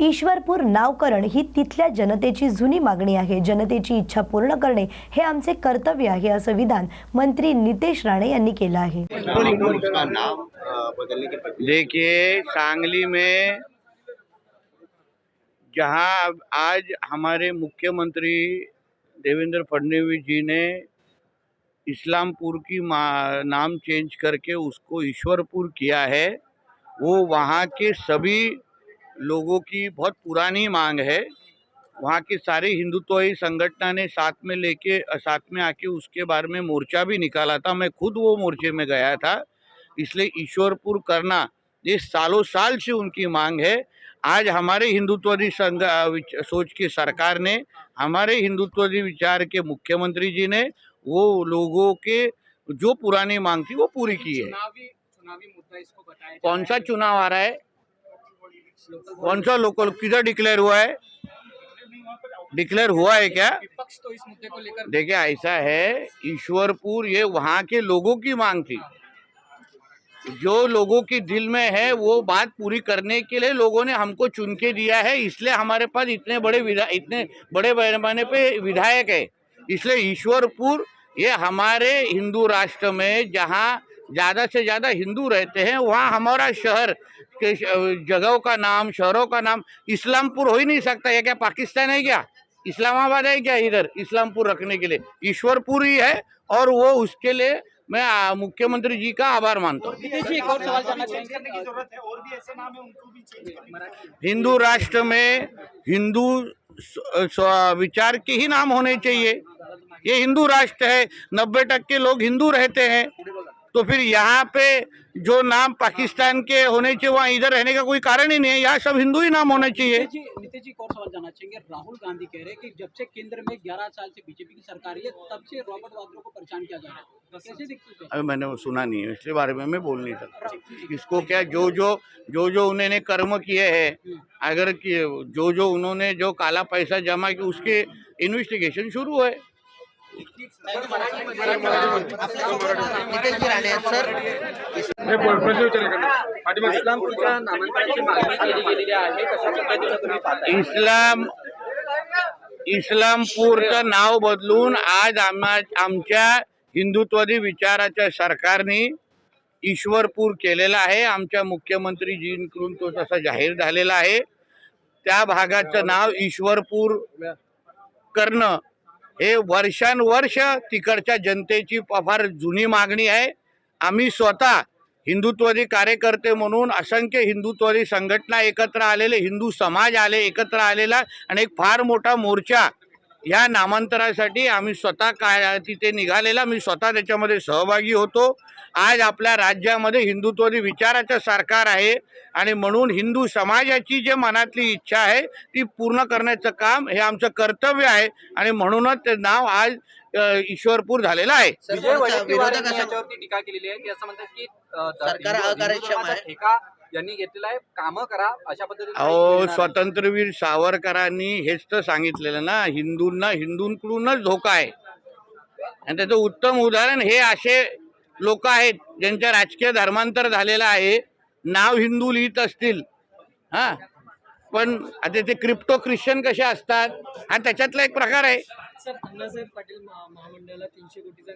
ईश्वरपूर नावकरण ही तिथल्या जनतेची जुनी मागणी आहे. जनतेची इच्छा पूर्ण करणे हे आमचे कर्तव्य आहे असं विधान मंत्री नितेश राणे यांनी केलं आहे. देखिए सांगली में जहां आज हमारे मुख्यमंत्री देवेंद्र फडणवीस जी ने इस्लामपुर की नाम चेंज करके उसको ईश्वरपुर किया है वो वहाँ के सभी लोगों की बहुत पुरानी मांग है। वहाँ की सारी हिंदुत्वही संगठना ने साथ में लेके साथ में आके उसके बारे में मोर्चा भी निकाला था। मैं खुद वो मोर्चे में गया था। इसलिए ईश्वरपुर करना ये सालों साल से उनकी मांग है। आज हमारे हिंदुत्ववादी संघ सोच की सरकार ने हमारे हिंदुत्ववादी विचार के मुख्यमंत्री जी ने वो लोगों के जो पुरानी मांग थी वो पूरी की है। चुनावी चुनावी मुद्दा इसको बताया कौन सा चुनाव आ रहा है? कौन सा लोकल किधर डिक्लेयर हुआ है? डिक्लेयर हुआ है क्या? विपक्ष तो इस मुद्दे को लेकर देखिए ऐसा है ईश्वरपुर ये वहाँ के लोगों की मांग थी। जो लोगों की दिल में है वो बात पूरी करने के लिए लोगों ने हमको चुन के दिया है इसलिए हमारे पास इतने बड़े विधा इतने बड़े पैमाने पे विधायक है। इसलिए ईश्वरपुर ये हमारे हिंदू राष्ट्र में जहाँ ज़्यादा से ज़्यादा हिंदू रहते हैं वहाँ हमारा शहर के जगहों का नाम शहरों का नाम इस्लामपुर हो ही नहीं सकता ये क्या पाकिस्तान है क्या? इस्लामाबाद है क्या इधर इस्लामपुर रखने के लिए? ईश्वरपुर ही है और वो उसके लिए मैं मुख्यमंत्री जी का आभार मानता हूँ। नितेश जी एक और सवाल जानना चाहेंगे। हिंदू राष्ट्र में हिंदू विचार के ही नाम होने चाहिए। ये हिंदू राष्ट्र है नब्बे टक्के लोग हिंदू रहते हैं। तो फिर यहाँ पे जो नाम पाकिस्तान के होने चाहिए वहाँ इधर रहने का कोई कारण ही नहीं है। यहाँ सब हिंदू ही नाम होने चाहिए। नितेश जी एक और सवाल जानना चाहेंगे। राहुल गांधी कह रहे हैं कि जब से केंद्र में 11 साल से बीजेपी की सरकार है तब से रॉबर्ट वाड्रा को परेशान किया जा रहा है। कैसे देखते अभी मैंने वो सुना नहीं है इसके बारे में मैं बोल नहीं सकता। इसको क्या जो जो जो जो उन्होंने कर्म किए हैं अगर कि जो जो उन्होंने जो काला पैसा जमा किया उसके इन्वेस्टिगेशन शुरू है। इस्लाम इस्लामपूरचं नाव बदलून आज आम्हा आमच्या हिंदुत्वादी विचाराच्या सरकारने ईश्वरपूर केलेला आहे. आमच्या मुख्यमंत्रीजींकडून तो तसा जाहीर झालेला आहे. त्या भागाचं नाव ईश्वरपूर करणं हे वर्षानुवर्ष तिकडच्या जनतेची फार जुनी मागणी आहे. आम्ही स्वतः हिंदुत्ववादी कार्यकर्ते म्हणून असंख्य हिंदुत्ववादी संघटना एकत्र आलेले हिंदू समाज आले एकत्र आलेला आणि एक फार मोठा मोर्चा या नामांतरासाठी आम्ही स्वतः काय तिथे निघालेला. मी स्वतः त्याच्यामध्ये सहभागी होतो. आज आपल्या राज्यामध्ये हिंदुत्ववादी विचाराचं सरकार आहे आणि म्हणून हिंदू समाजाची जे मनातली इच्छा आहे ती पूर्ण करण्याचं काम हे आमचं कर्तव्य आहे आणि म्हणूनच ते नाव आज ईश्वरपूर झालेलं आहे टीका केलेली असं म्हणतात की सरकार हिंदू- अकार्यक्षम हिंदू धर्माचा आहे. ठेका यांनी घेतलेला आहे कामं करा अशा पद्धतीने काही अहो. स्वातंत्र्यवीर सावरकरांनी हेच तर सांगितलेलं ना हिंदूंना हिंदूंकडूनच धोका आहे आणि त्याचं उत्तम उदाहरण हे असे लोक आहेत ज्यांच्या राजकीय धर्मांतर झालेलं आहे नाव हिंदू लिहित असतील. हा? पण आता ते क्रिप्टो ख्रिश्चन कसे असतात? हा त्याच्यातला एक प्रकार आहे.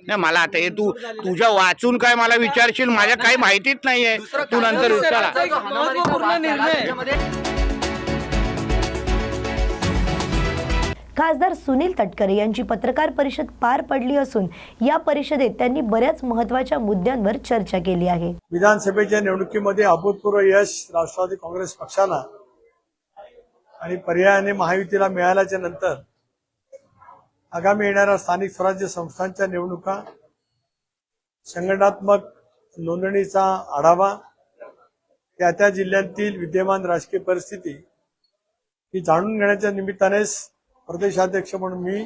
नाही मला आता हे तू तुझ्या वाचून काय मला विचारशील? माझ्या काही माहितीच नाहीये. तू नंतर विचारा खासदार सुनील तटकरे यांची पत्रकार परिषद पार पडली असून या परिषदेत त्यांनी बऱ्याच महत्त्वाच्या मुद्द्यांवर चर्चा केली आहे. विधानसभेच्या निवडणुकीमध्ये अभूतपूर्व यश राष्ट्रवादी काँग्रेस पक्षाला आणि पर्यायाने महायुतीला मिळाल्याच्या नंतर आगामी येणाऱ्या स्थानिक स्वराज्य संस्थांच्या निवडणुका संघटनात्मक नोंदणीचा आढावा त्या त्या जिल्ह्यांतील विद्यमान राजकीय परिस्थिती ही जाणून घेण्याच्या निमित्तानेच प्रदेशाध्यक्ष म्हणून मी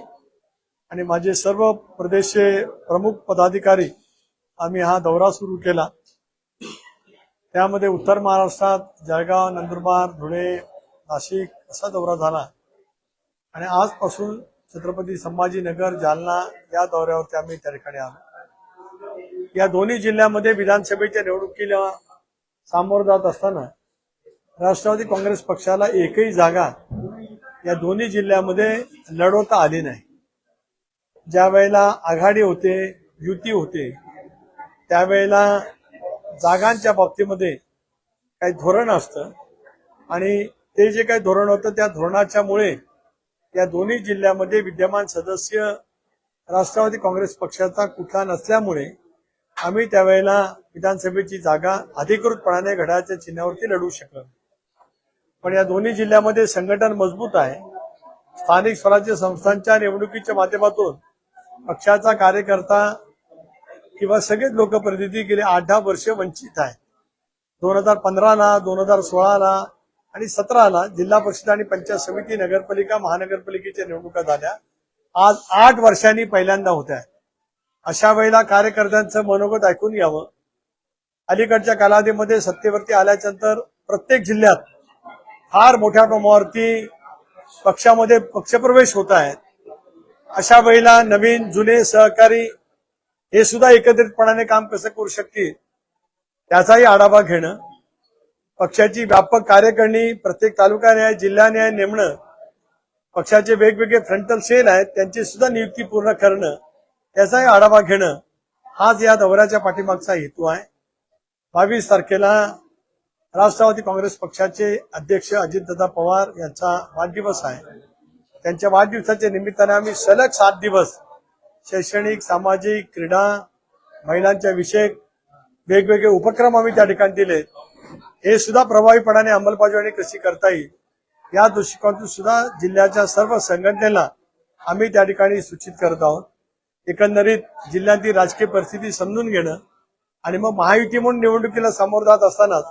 आणि माझे सर्व प्रदेशचे प्रमुख पदाधिकारी आम्ही हा दौरा सुरू केला. त्यामध्ये उत्तर महाराष्ट्रात जळगाव नंदुरबार धुळे नाशिक असा दौरा झाला. आणि आजपासून छत्रपती संभाजीनगर जालना या दौऱ्यावरती आम्ही त्या ठिकाणी आलो. या दोन्ही जिल्ह्यामध्ये विधानसभेच्या निवडणुकीला सामोरं जात असताना राष्ट्रवादी काँग्रेस पक्षाला एकही जागा या दोन्ही जिल्ह्यामध्ये लढवता आली नाही. ज्या वेळेला आघाडी होते युती होते त्यावेळेला जागांच्या बाबतीमध्ये काही धोरण असतं. आणि ते जे काही धोरण होतं त्या धोरणाच्यामुळे या दोन्ही जिल्ह्यामध्ये विद्यमान सदस्य राष्ट्रवादी काँग्रेस पक्षाचा कुठला नसल्यामुळे आम्ही त्यावेळेला विधानसभेची जागा अधिकृतपणाने घड्याळाच्या चिन्हावरती लढू शकलो. पण या दोन्ही जिल्ह्यामध्ये संघटन मजबूत आहे. स्थानिक स्वराज्य संस्थांच्या निवडणुकीच्या माध्यमातून पक्षाचा कार्यकर्ता किंवा सगळेच लोकप्रतिनिधी गेले आठ दहा वर्ष वंचित आहेत. दोन हजार पंधराला दोन हजार सोळाला आणि सतराला जिल्हा परिषद आणि पंचायत समिती नगरपालिका महानगरपालिकेच्या निवडणुका झाल्या. आज आठ वर्षांनी पहिल्यांदा होत आहेत. अशा वेळेला कार्यकर्त्यांचं मनोगत ऐकून घ्यावं. अलीकडच्या कालावधीमध्ये सत्तेवरती आल्याच्यानंतर प्रत्येक जिल्ह्यात फार मोठ्या प्रमाणावरती पक्षामध्ये पक्षप्रवेश होत आहेत. अशा वेळेला नवीन जुने सहकारी हे सुद्धा एकत्रितपणाने काम कसं करू शकतील त्याचाही आढावा घेणं पक्षाची व्यापक कार्यकारिणी प्रत्येक तालुका न्याय जिल्हा न्याय नेमणं पक्षाचे वेगवेगळे फ्रंटल सेल आहेत त्यांची सुद्धा नियुक्ती पूर्ण करणं त्याचाही आढावा घेणं हाच या दौऱ्याच्या पाठीमागचा हेतू आहे. बावीस तारखेला राष्ट्रवादी काँग्रेस पक्षाचे अध्यक्ष अजितदादा पवार यांचा वाढदिवस आहे. त्यांच्या वाढदिवसाच्या निमित्ताने आम्ही सलग सात दिवस शैक्षणिक सामाजिक क्रीडा महिलांच्या विषयक वेगवेगळे उपक्रम आम्ही त्या ठिकाणी दिले. हे सुद्धा प्रभावीपणाने अंमलबजावणी कशी करता येईल या दृष्टिकोनातून सुद्धा जिल्ह्याच्या सर्व संघटनेला आम्ही त्या ठिकाणी सूचित करत आहोत. एकंदरीत जिल्ह्यातील राजकीय परिस्थिती समजून घेणं आणि मग महायुती म्हणून निवडणुकीला सामोरं जात असतानाच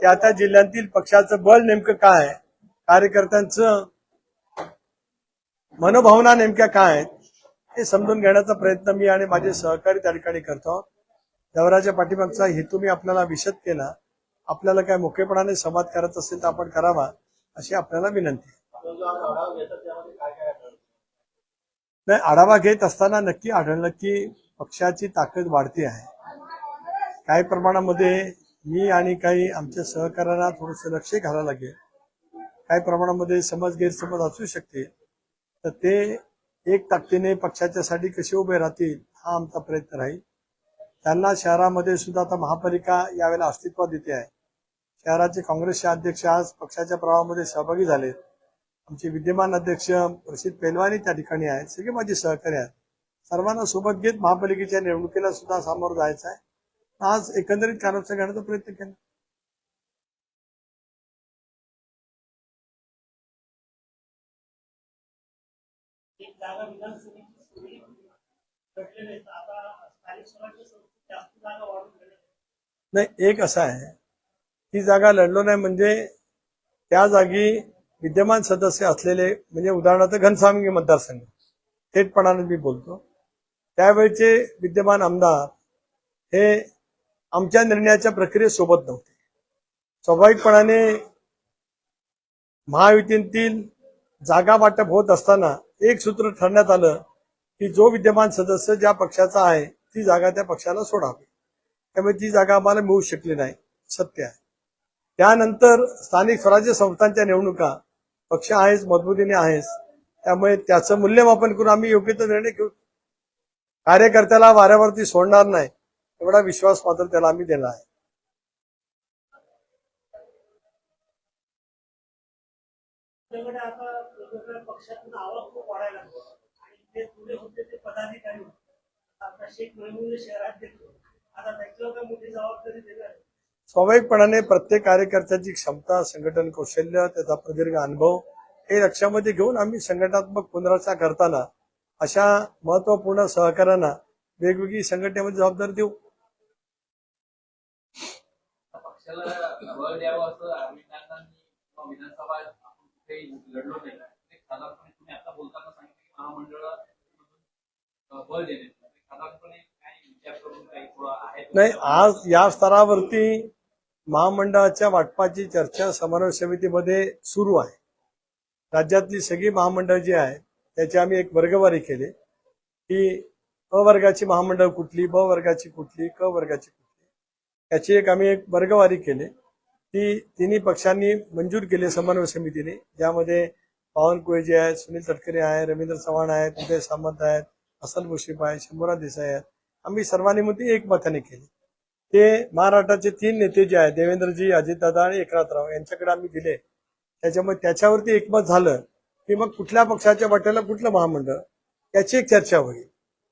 त्या त्या जिल्ह्यातील पक्षाचं बळ नेमकं काय कार्यकर्त्यांच कार्यकर्त्यांचं मनोभावना नेमक्या काय आहेत? हे समजून घेण्याचा प्रयत्न मी आणि माझे सहकारी त्या ठिकाणी करतो. दौऱ्याच्या पाठीमागचा हेतू मी आपल्याला विशद केला. आपल्याला काय मोकेपणाने संवाद करत असेल तर आपण करावा अशी आपल्याला विनंती नाही आढावा घेत असताना नक्की आढळलं की पक्षाची ताकद वाढती आहे. काही प्रमाणामध्ये मी आणि काही आमच्या सहकाऱ्यांना थोडस लक्ष घालावं लागेल. काही प्रमाणामध्ये समज गैरसमज असू शकते. तर ते एक ताकदीने पक्षाच्यासाठी कसे उभे राहतील हा आमचा प्रयत्न राहील. त्यांना शहरामध्ये सुद्धा आता महापालिका यावेळेला अस्तित्वात येते आहे. शहराचे काँग्रेसचे अध्यक्ष आज पक्षाच्या प्रवाहामध्ये सहभागी झालेत. आमचे विद्यमान अध्यक्ष प्रसिद्ध पेलवानी त्या ठिकाणी आहेत. सगळे माझे सहकारी आहेत. सर्वांना सोबत घेत महापालिकेच्या निवडणुकीला सुद्धा सामोरं जायचं आहे. आज एकंदरीत कारवाई घेण्याचा प्रयत्न केला. नाही एक असा आहे ती जागा लढलो नाही म्हणजे त्या जागी विद्यमान सदस्य असलेले म्हणजे उदाहरणार्थ घनसावंगी मतदारसंघ थेटपणाने मी बोलतो. त्यावेळचे विद्यमान आमदार हे आमच्या निर्णयाच्या प्रक्रियेसोबत नव्हते. स्वाभाविकपणाने महायुतीतील जागा वाटप होत असताना एक सूत्र ठरण्यात आलं की जो विद्यमान सदस्य ज्या पक्षाचा आहे ती जागा त्या पक्षाला सोडावी. त्यामुळे ती जागा आम्हाला मिळू शकली नाही. सत्य आहे. त्यानंतर स्थानिक स्वराज्य संस्थांच्या निवडणुका पक्ष आहेच मजबूतीने आहेच त्यामुळे त्याचं मूल्यमापन करून आम्ही योग्य तो निर्णय घेऊ. कार्यकर्त्याला वाऱ्यावरती सोडणार नाही. एवढा विश्वास मात्र त्याला आम्ही दिला आहे. स्वाभाविकपणाने प्रत्येक कार्यकर्त्याची क्षमता संघटन कौशल्य त्याचा प्रदीर्घ अनुभव हे लक्षामध्ये घेऊन आम्ही संघटनात्मक पुनर्रचना करताना अशा महत्त्वपूर्ण सहकार्यांना वेगवेगळी संघटनेमध्ये जबाबदारी देऊ. पक्षाला बळ द्यावं असं अरविंद किंवा विधानसभा आपण कुठेही लढलो नाही. ते साधारणपणे तुम्ही आता बोलताना सांगितलं की महामंडळामधून बळ देणे खासदारपणे काय विचार करून काही आहे नाही आज या स्तरावरती महामंडळाच्या वाटपाची चर्चा समन्वय समितीमध्ये सुरू आहे. राज्यातली सगळी महामंडळ जी आहे त्याची आम्ही एक वर्गवारी केली. की अ वर्गाची महामंडळ कुठली ब वर्गाची कुठली क वर्गाची कुठली. याची एक आम्ही एक वर्गवारी केली. ती तिन्ही पक्षांनी मंजूर केली समन्वय समितीने ज्यामध्ये पावन कुळेजी आहेत सुनील तटकरे आहेत रवींद्र चव्हाण आहेत उदय सामंत आहेत हसन मुश्रीफ आहे शंभूराज देसाई आहेत. आम्ही सर्वांनी मग ती एकमताने केली. ते महाराष्ट्राचे तीन नेते जे आहेत देवेंद्रजी अजितदादा आणि एकनाथराव यांच्याकडे आम्ही दिले. त्याच्यामुळे त्याच्यावरती एकमत झालं की मग कुठल्या पक्षाच्या वाट्याला कुठलं महामंडळ? याची एक चर्चा होईल.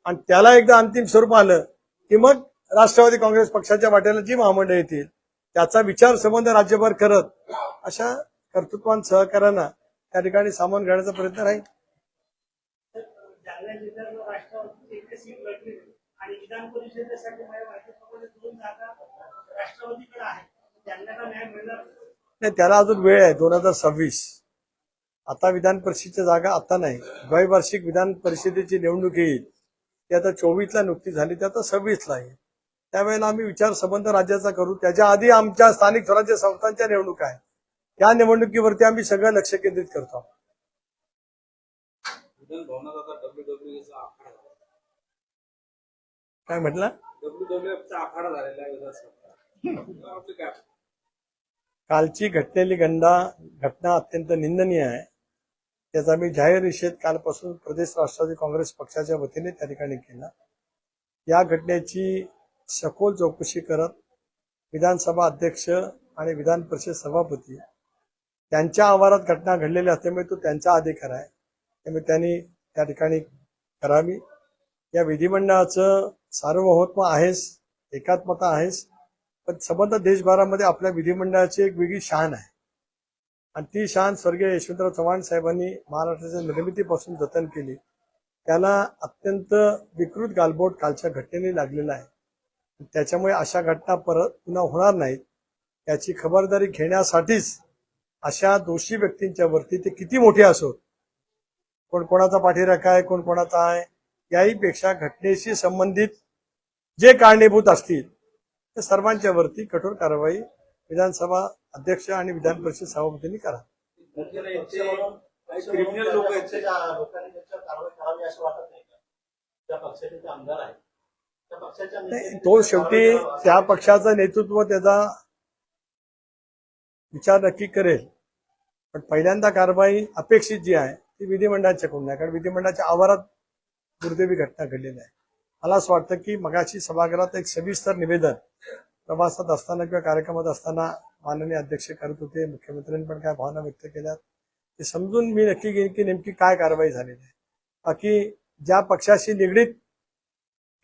आणि त्याला एकदा अंतिम स्वरूप आलं की मग राष्ट्रवादी काँग्रेस पक्षाच्या वाट्याला जी महामंडळ येतील त्याचा विचार संबंध राज्यभर करत अशा कर्तृत्वान सहकार्यानं त्या ठिकाणी सामावून घेण्याचा प्रयत्न राहील? नाही त्याला अजून वेळ आहे दोन हजार सव्वीस. आता विधान परिषदेच्या जागा आता नाही. द्वैवार्षिक विधान परिषदेची निवडणूक येईल. ती आता चोवीसला नुकतीच झाली ती आता सव्वीसला येईल. त्यावेळेला आम्ही विचार संबंध राज्याचा करू. त्याच्या आधी आमच्या स्थानिक स्वराज्य संस्थांच्या निवडणुका आहेत त्या निवडणुकीवरती आम्ही सगळं लक्ष केंद्रित करतो. काय म्हटलं? कालची घटनेली गंडा घटना अत्यंत निंदनीय आहे. त्याचा मी जाहीर निषेध कालपासून प्रदेश राष्ट्रवादी काँग्रेस पक्षाच्या वतीने त्या ठिकाणी केला. या घटनेची सखोल चौकशी करत विधानसभा अध्यक्ष आणि विधान परिषद सभापती त्यांच्या आवारात घटना घडलेली असल्यामुळे तो त्यांचा अधिकार आहे. त्यामुळे त्यांनी त्या ठिकाणी करावी. या विधिमंडळाचं सार्वभौमत्व आहेच एकात्मता आहेच पण संबंध देशभरामध्ये आपल्या विधिमंडळाची एक वेगळी शान आहे. आणि ती शान स्वर्गीय यशवंतराव चव्हाण साहेबांनी महाराष्ट्राच्या निर्मितीपासून जतन केली. त्याला अत्यंत विकृत गालबोट कालच्या घटनेने लागलेला आहे. त्याच्यामुळे अशा घटना परत पुन्हा होणार नाहीत. याची खबरदारी घेण्यासाठीच अशा दोषी व्यक्तींच्या वरती ते किती मोठे असोत कोण कोणाचा पाठीराखा आहे कोण कोणाचा आहे याही पेक्षा घटनेशी संबंधित जे कारणीभूत असतील त्या सर्वांच्या वरती कठोर कारवाई विधानसभा अध्यक्ष आणि विधान परिषद सभापतींनी करा. क्रिमिनल लोक आहेत ते. लोकांनी त्याच्यावर कारवाई करावी असं वाटत नाही का? त्या पक्षाचे ते आमदार आहेत त्या पक्षाच्या नाही, नेत्यांनी तो शेवटी त्या पक्षाचं नेतृत्व त्याचा विचार नक्की करेल. पण पहिल्यांदा कारवाई अपेक्षित जी आहे ती विधिमंडळाच्याकडून आहे. कारण विधिमंडळाच्या आवारात दुर्दैवी घटना घडलेली आहे. मला असं वाटतं की मगाशी सभागृहात एक सविस्तर निवेदन प्रवासात असताना किंवा कार्यक्रमात असताना माननीय अध्यक्ष करत होते. मुख्यमंत्र्यांनी पण काय भावना व्यक्त केल्या ते समजून मी नक्की घेईन की नेमकी काय कारवाई झालेली आहे. बाकी ज्या पक्षाशी निगडीत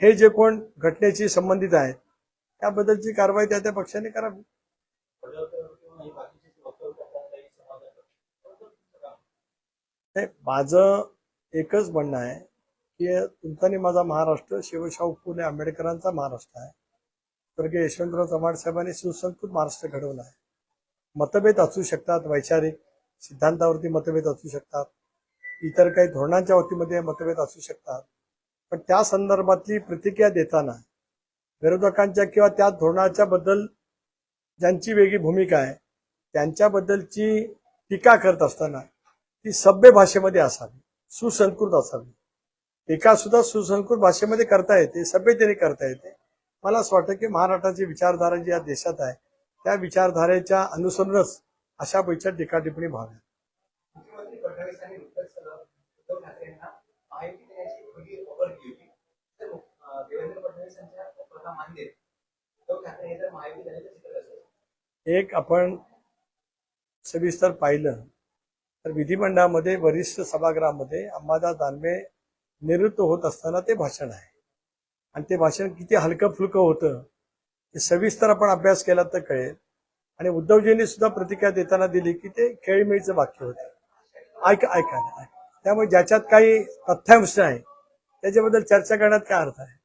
हे जे कोण घटनेशी संबंधित आहेत त्याबद्दलची कारवाई त्या त्या पक्षाने करावी. माझं एकच म्हणणं आहे की तुमचानी माझा महाराष्ट्र शिवशाहू फुले आंबेडकरांचा महाराष्ट्र आहे. स्वर्गीय यशवंतराव चव्हाण साहेबांनी सुसंस्कृत महाराष्ट्र घडवला आहे. मतभेद असू शकतात वैचारिक सिद्धांतावरती मतभेद असू शकतात. इतर काही धोरणांच्या वतीमध्ये मतभेद असू शकतात. पण त्या संदर्भातली प्रतिक्रिया देताना विरोधकांच्या किंवा त्या धोरणाच्या बद्दल ज्यांची वेगळी भूमिका आहे त्यांच्याबद्दलची टीका करत असताना ती सभ्य भाषेमध्ये असावी सुसंस्कृत असावी. टीका सुद्धा सुसंस्कृत भाषेमध्ये करता येते सभ्यतेने करता येते. मला असं वाटतं की महाराष्ट्राची विचारधारा जी या देशात आहे त्या विचारधारेच्या अनुसरूनच अशा पैच्या टीका टिप्पणी व्हाव्या मुख्यमंत्री फडणवीस यांनी नुकतंच उद्धव ठाकरेंना माहिती देण्याची वेगळी खबर केली होती तर अं, देवेंद्र फडणवीस यांच्या मान्य उद्धव ठाकरे हे चित्र असेल एक आपण सविस्तर पाहिलं तर विधिमंडळामध्ये वरिष्ठ सभागृहामध्ये अंबादास दानवे निवृत्त होत असताना ते भाषण आहे. आणि ते भाषण किती हलकं फुलकं होतं हे सविस्तर आपण अभ्यास केला तर कळेल. आणि उद्धवजींनी सुद्धा प्रतिक्रिया देताना दिली की ते खेळीमेळीचं वाक्य होतं. ऐका ऐका त्यामुळे ज्याच्यात काही तथ्यांश आहे त्याच्याबद्दल चर्चा करण्यात काय अर्थ आहे?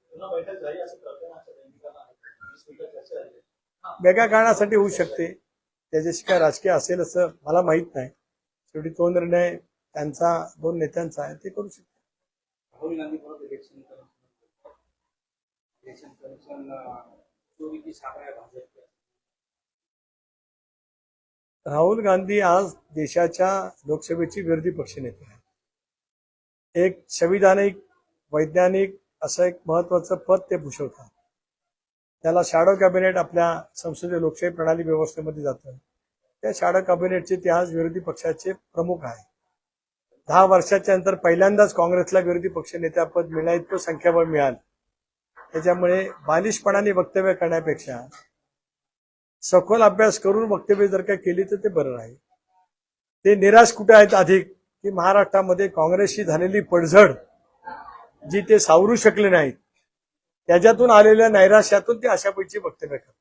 वेगळ्या कारणासाठी होऊ शकते. त्याच्याशी काय राजकीय असेल असं मला माहीत नाही. शेवटी तो निर्णय त्यांचा दोन नेत्यांचा आहे ते करू शकते राहुल गांधी आज देशाच्या लोकसभेची विरोधी पक्षनेते आहेत. एक संविधानिक वैज्ञानिक असं एक महत्वाचं पद ते भूषवतात त्याला शॅडो कॅबिनेट आपल्या संसदीय लोकशाही प्रणाली व्यवस्थेमध्ये जातं. त्या शॅडो कॅबिनेटचे ते आज विरोधी पक्षाचे प्रमुख आहे. दहा वर्षाच्या नंतर पहिल्यांदाच काँग्रेसला विरोधी पक्षनेत्यापद मिळण्याइतकं संख्याबळ मिळालं. त्याच्यामुळे बालिशपणाने वक्तव्य करण्यापेक्षा सखोल अभ्यास करून वक्तव्य जर का केली तर ते बरं राहील. ते निराश कुठे आहेत अधिक की महाराष्ट्रामध्ये काँग्रेसशी झालेली पडझड जी ते सावरू शकले नाहीत त्याच्यातून आलेल्या नैराश्यातून ते अशापैकी वक्तव्य करतात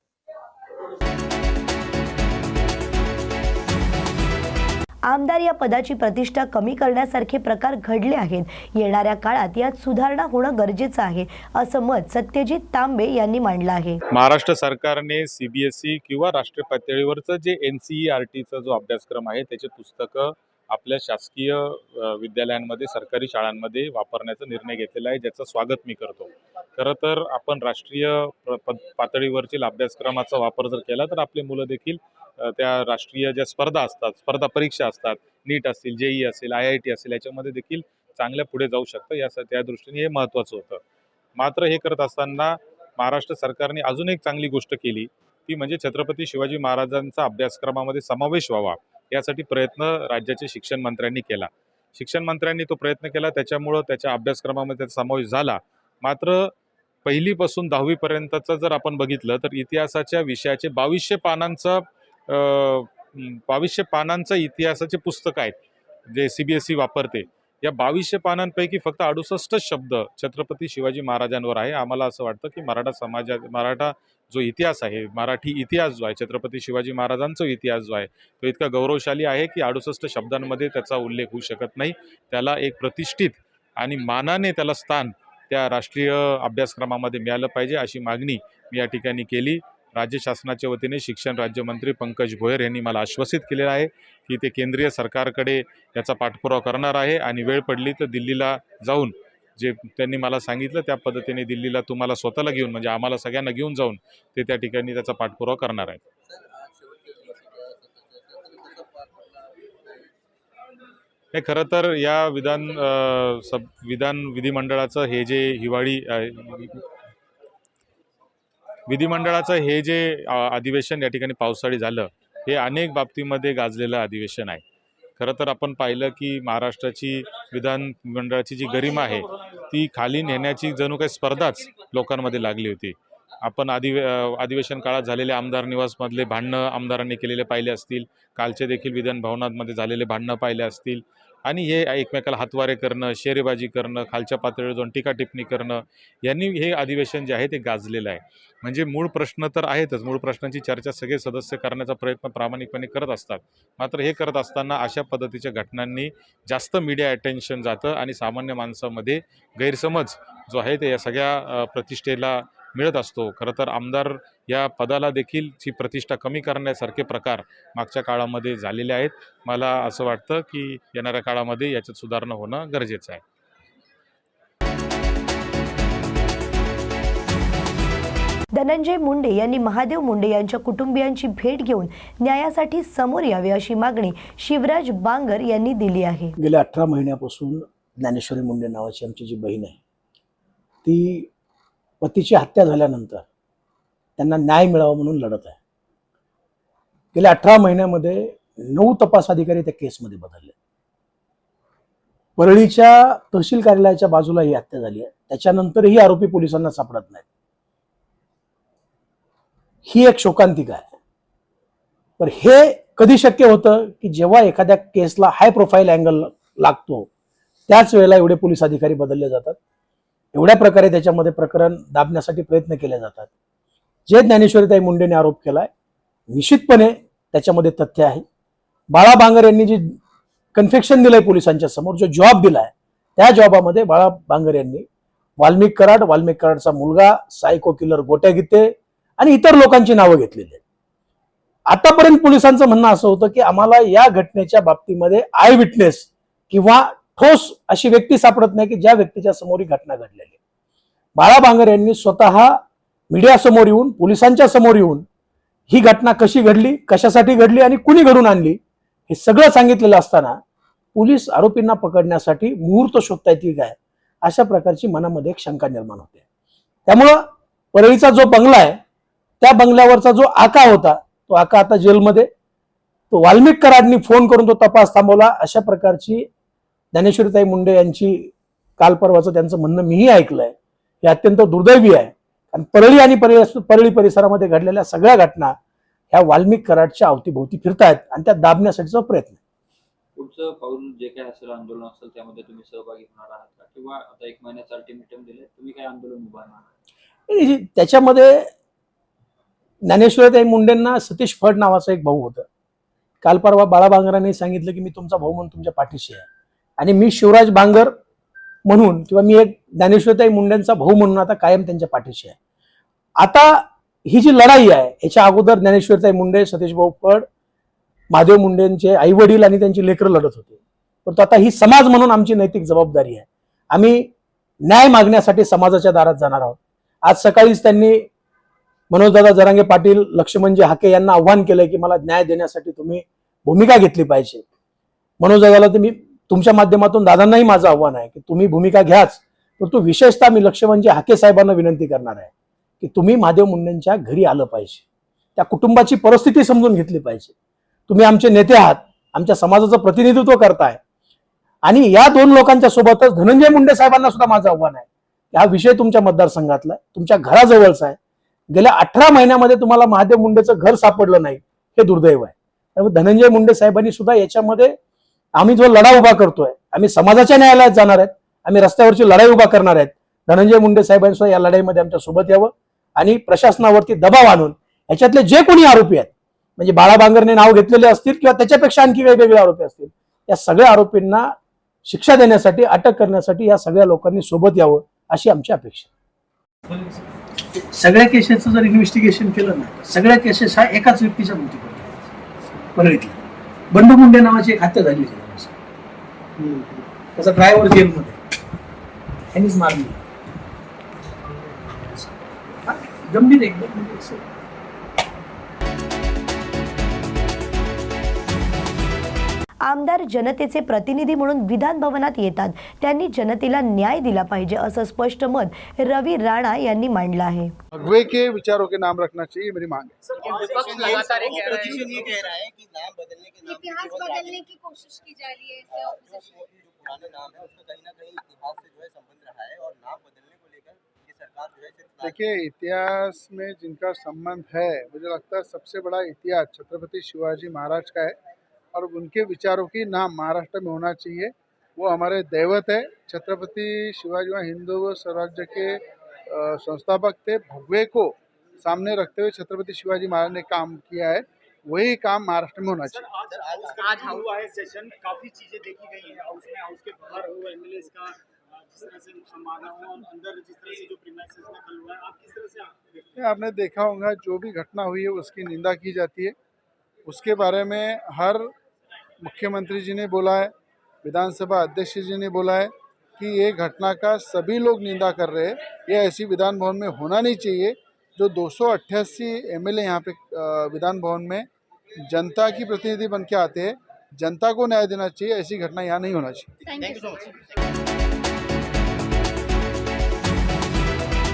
आमदार या पदाची प्रतिष्ठा कमी करण्यासारखे प्रकार घडले आहेत. येणाऱ्या काळात यात सुधारणा होणं गरजेचं आहे असं मत सत्यजित तांबे यांनी मांडलं आहे. महाराष्ट्र सरकारने सीबीएसई किंवा राष्ट्रीय पातळीवरचं जे एन सी ई आर टीचा जो अभ्यासक्रम आहे त्याचे पुस्तकं आपल्या शासकीय विद्यालयांमध्ये सरकारी शाळांमध्ये वापरण्याचा निर्णय घेतलेला आहे ज्याचं स्वागत मी करतो. खरं तर आपण राष्ट्रीय प- अभ्यासक्रमाचा वापर जर केला तर आपली मुलं देखील त्या राष्ट्रीय ज्या स्पर्धा असतात स्पर्धा परीक्षा असतात नीट असतील जेई असेल आय आय टी असेल याच्यामध्ये देखील चांगल्या पुढे जाऊ शकतं. या त्या दृष्टीने हे महत्त्वाचं होतं. मात्र हे करत असताना महाराष्ट्र सरकारने अजून एक चांगली गोष्ट केली ती म्हणजे छत्रपती शिवाजी महाराजांचा अभ्यासक्रमामध्ये समावेश व्हावा. यासाठी प्रयत्न राज्याचे शिक्षण मंत्र्यांनी केला. शिक्षण मंत्र्यांनी तो प्रयत्न केला. त्याच्यामुळं त्याच्या अभ्यासक्रमामध्ये त्याचा समावेश झाला. मात्र पहिलीपासून दहावीपर्यंतचं जर आपण बघितलं तर इतिहासाच्या विषयाचे बावीसशे पानांचा बावीसशे पानांचं इतिहासाचे पुस्तक आहेत जे सी बी एस ई वापरते. या बावीसशे पानांपैकी फक्त अडुसष्ट शब्द छत्रपती शिवाजी महाराजांवर आहे. आम्हाला असं वाटतं की मराठा समाजा मराठा जो इतिहास आहे मराठी इतिहास जो आहे छत्रपती शिवाजी महाराजांचा इतिहास जो आहे तो इतका गौरवशाली आहे की अडुसष्ट शब्दांमध्ये त्याचा उल्लेख होऊ शकत नाही. त्याला एक प्रतिष्ठित आणि मानाने त्याला स्थान त्या राष्ट्रीय अभ्यासक्रमामध्ये मिळालं पाहिजे अशी मागणी मी या ठिकाणी केली. राज्य शासनाच्या वतीने शिक्षण राज्यमंत्री पंकज भोयर यांनी मला आश्वासित केलेलं आहे की ते केंद्रीय सरकारकडे याचा पाठपुरावा करणार आहे आणि वेळ पडली तर दिल्लीला जाऊन जे त्यांनी मला सांगितलं त्या पद्धतीने दिल्लीला तुम्हाला स्वतःला घेऊन म्हणजे आम्हाला सगळ्यांना घेऊन जाऊन ते त्या ठिकाणी त्याचा पाठपुरावा करणार आहेत. नाही खरं तर या विधान सब विधान विधिमंडळाचं हे जे हिवाळी विधिमंडळाचं हे जे अधिवेशन या ठिकाणी पावसाळी झालं हे अनेक बाबतीमध्ये गाजलेलं अधिवेशन आहे. खरं तर आपण पाहिलं की महाराष्ट्राची विधानमंडळाची जी गरिमा आहे ती खाली नेण्याची जणू काही स्पर्धाच लोकांमध्ये लागली होती. आपण अधिवे अधिवेशन काळात झालेले आमदार निवासमधले भांडणं आमदारांनी केलेले पाहिले असतील. कालचे देखील विधान भवनामध्ये झालेले भांडणं पाहिले असतील. आणि हे एकमेकाला हातवारे करणं शेरेबाजी करणं खालच्या पातळीवर जाऊन टीकाटिप्पणी करणं यांनी हे अधिवेशन जे आहे ते गाजलेलं आहे. म्हणजे मूळ प्रश्न तर आहेतच. मूळ प्रश्नांची चर्चा सगळे सदस्य करण्याचा प्रयत्न प्रामाणिकपणे करत असतात. मात्र हे करत असताना अशा पद्धतीच्या घटनांनी जास्त मीडिया अटेन्शन जातं आणि सामान्य माणसामध्ये गैरसमज जो आहे ते या सगळ्या प्रतिष्ठेला मिळत असतो. खरं तर आमदार या पदाला देखील ची प्रतिष्ठा कमी करण्यासारखे प्रकार मागच्या काळामध्ये झालेले आहेत. मला असं वाटतं की येणाऱ्या काळामध्ये याच्यात सुधारणा होणं गरजेचं आहे. धनंजय मुंडे यांनी महादेव मुंडे यांच्या कुटुंबियांची भेट घेऊन न्यायासाठी समोर यावे अशी मागणी शिवराज बांगर यांनी दिली आहे. गेल्या अठरा महिन्यापासून ज्ञानेश्वरी मुंडे नावाची आमची जी बहीण आहे ती पतीची हत्या झाल्यानंतर त्यांना न्याय मिळावा म्हणून लढत आहे. गेल्या अठरा महिन्यामध्ये नऊ तपास अधिकारी त्या केसमध्ये बदलले. परळीच्या तहसील कार्यालयाच्या बाजूला ही हत्या झाली आहे. त्याच्यानंतरही आरोपी पोलिसांना सापडत नाहीत. ही एक शोकांतिका आहे. पण हे कधी शक्य होतं की जेव्हा एखाद्या केसला हाय प्रोफाईल अँगल लागतो त्याच वेळेला एवढे पोलीस अधिकारी बदलले जातात. एवढ्या प्रकारे त्याच्यामध्ये प्रकरण दाबण्यासाठी प्रयत्न केले जातात. जे ज्ञानेश्वरीताई मुंडेने आरोप केलाय निश्चितपणे त्याच्यामध्ये तथ्य आहे बाळा बांगर यांनी जी कन्फेक्शन दिलंय पोलिसांच्या समोर जो जॉब दिलाय त्या जॉबामध्ये बाळा बांगर यांनी वाल्मिक कराड वाल्मिक कराडचा मुलगा सायको किलर गोट्या गीते आणि इतर लोकांची नावं घेतलेली आहेत आतापर्यंत पोलिसांचं म्हणणं असं होतं की आम्हाला या घटनेच्या बाबतीमध्ये आय विटनेस किंवा ठोस अशी व्यक्ती सापडत नाही की ज्या व्यक्तीच्या समोर ही घटना घडलेली आहे. बाळा बांगर यांनी स्वतः मीडियासमोर येऊन पोलिसांच्या समोर येऊन ही घटना कशी घडली कशासाठी घडली आणि कुणी घडून आणली हे सगळं सांगितलेलं असताना पोलीस आरोपींना पकडण्यासाठी मुहूर्त शोधता येतील काय? अशा प्रकारची मनामध्ये एक शंका निर्माण होते. त्यामुळं परळीचा जो बंगला आहे त्या बंगल्यावरचा जो आका होता तो आका आता जेलमध्ये. तो वाल्मिक कराडनी फोन करून तो तपास थांबवला. अशा प्रकारची ज्ञानेश्वरीताई मुंडे यांची काल परवाचं त्यांचं म्हणणं मीही ऐकलंय. हे अत्यंत दुर्दैवी आहे. आणि परळी आणि परि- परळी परिसरामध्ये घडलेल्या सगळ्या घटना ह्या वाल्मिक कराडच्या अवतीभोवती फिरतायत आणि त्या दाबण्यासाठीचा प्रयत्न. आहे. पुढचं पाऊल जे काही असेल आंदोलन असेल त्यामध्ये तुम्ही सहभागी होणार आहात का? किंवा आता एक महिन्याचा अल्टिमेटम दिले तुम्ही काय आंदोलन उभारणार त्याच्यामध्ये ज्ञानेश्वरताई मुंडेंना सतीश फड नावाचा एक भाऊ होता. काल परवा बाळा बांगरांनी सांगितलं की मी तुमचा भाऊ म्हणून तुमच्या पाठीशी आहे. आणि मी शिवराज बांगर म्हणून किंवा मी एक ज्ञानेश्वरताई मुंडेंचा भाऊ म्हणून आता कायम त्यांच्या पाठीशी आहे. आता ही जी लढाई आहे याच्या अगोदर ज्ञानेश्वरताई मुंडे सतीश भाऊ फड महादेव मुंडेंचे आई वडील आणि त्यांची लेकरं लढत होते. परंतु आता ही समाज म्हणून आमची नैतिक जबाबदारी आहे. आम्ही न्याय मागण्यासाठी समाजाच्या दारात जाणार आहोत. आज सकाळीच त्यांनी मनोजदादा जरांगे पाटील लक्ष्मणजी हाके यांना आव्हान केलंय की मला न्याय देण्यासाठी तुम्ही भूमिका घेतली पाहिजे. मनोजदादाला तुम्ही तुमच्या माध्यमातून दादांनाही माझं आव्हान आहे की तुम्ही भूमिका घ्याच. परंतु विशेषतः मी लक्ष्मणजी हाके साहेबांना विनंती करणार आहे. की तुम्ही महादेव मुंडेंच्या घरी आलं पाहिजे. त्या कुटुंबाची परिस्थिती समजून घेतली पाहिजे. तुम्ही आमचे नेते आहात आमच्या समाजाचं प्रतिनिधित्व करताय. आणि या दोन लोकांच्या सोबतच धनंजय मुंडे साहेबांना सुद्धा माझं आव्हान आहे. हा विषय तुमच्या मतदारसंघातला आहे तुमच्या घराजवळचा आहे. गेल्या अठरा महिन्यामध्ये तुम्हाला महादेव मुंडेचं घर सापडलं नाही हे दुर्दैव आहे. त्यामुळे धनंजय मुंडे साहेबांनी सुद्धा याच्यामध्ये आम्ही जो लढा उभा करतोय आम्ही समाजाच्या न्यायालयात जाणार आहेत आम्ही रस्त्यावरची लढाई उभा करणार आहेत. धनंजय मुंडे साहेबांनी सुद्धा या लढाईमध्ये आमच्यासोबत यावं. आणि प्रशासनावरती दबाव आणून याच्यातले जे कोणी आरोपी आहेत म्हणजे बाळा बांगरने नाव घेतलेले असतील किंवा त्याच्यापेक्षा आणखी वेगवेगळे आरोपी असतील या सगळ्या आरोपींना शिक्षा देण्यासाठी अटक करण्यासाठी या सगळ्या लोकांनी सोबत यावं अशी आमची अपेक्षा सगळ्या केसेसचं जर इन्व्हेस्टिगेशन केलं ना तर सगळ्या केसेस हा एकाच व्यक्तीच्या पडतात. परळीतल्या बंडू मुंडे नावाची एक हत्या झाली होती. त्याचा ड्रायव्हर जेलमध्ये. त्यांनीच मारली. गंभीर एकदम म्हणजे असं. आमदार जनतेचे प्रतिनिधी म्हणून विधान भवनात येतात. त्यांनी जनतेला न्याय दिला पाहिजे असं स्पष्ट मत रवी राणा यांनी मांडलं आहे. भगवे के विचारों के नाम रखना चाहिए मेरी मांग है। देखिए इतिहास में जिनका संबंध है मुझे लगता है सबसे बड़ा इतिहास छत्रपति शिवाजी महाराज का है और उनके विचारों की नाम महाराष्ट्र में होना चाहिए वो हमारे दैवत है छत्रपति शिवाजी महाराज हिंदू स्वराज्य के संस्थापक थे भगवे को सामने रखते हुए छत्रपति शिवाजी महाराज ने काम किया है वही काम महाराष्ट्र में होना चाहिए सर आज आज हुआ है सेशन काफ़ी चीज़ें देखी गई हैं हाउस में के बाहर हो एमएलए का आपने देखा होगा, जो भी घटना हुई है, उसकी निंदा की जाती है। उसके बारे में हर मुख्यमंत्री जी ने बोला है, विधानसभा अध्यक्ष जी ने बोला है कि ये घटना का सभी लोग निंदा कर रहे हैं। ये ऐसी विधान भवन में होना नहीं चाहिए, जो दो सौ अट्ठासी एम एल यहाँ पे विधान भवन में जनता की प्रतिनिधि बन के आते हैं। जनता को न्याय देना चाहिए, ऐसी घटना यहाँ नहीं होना चाहिए।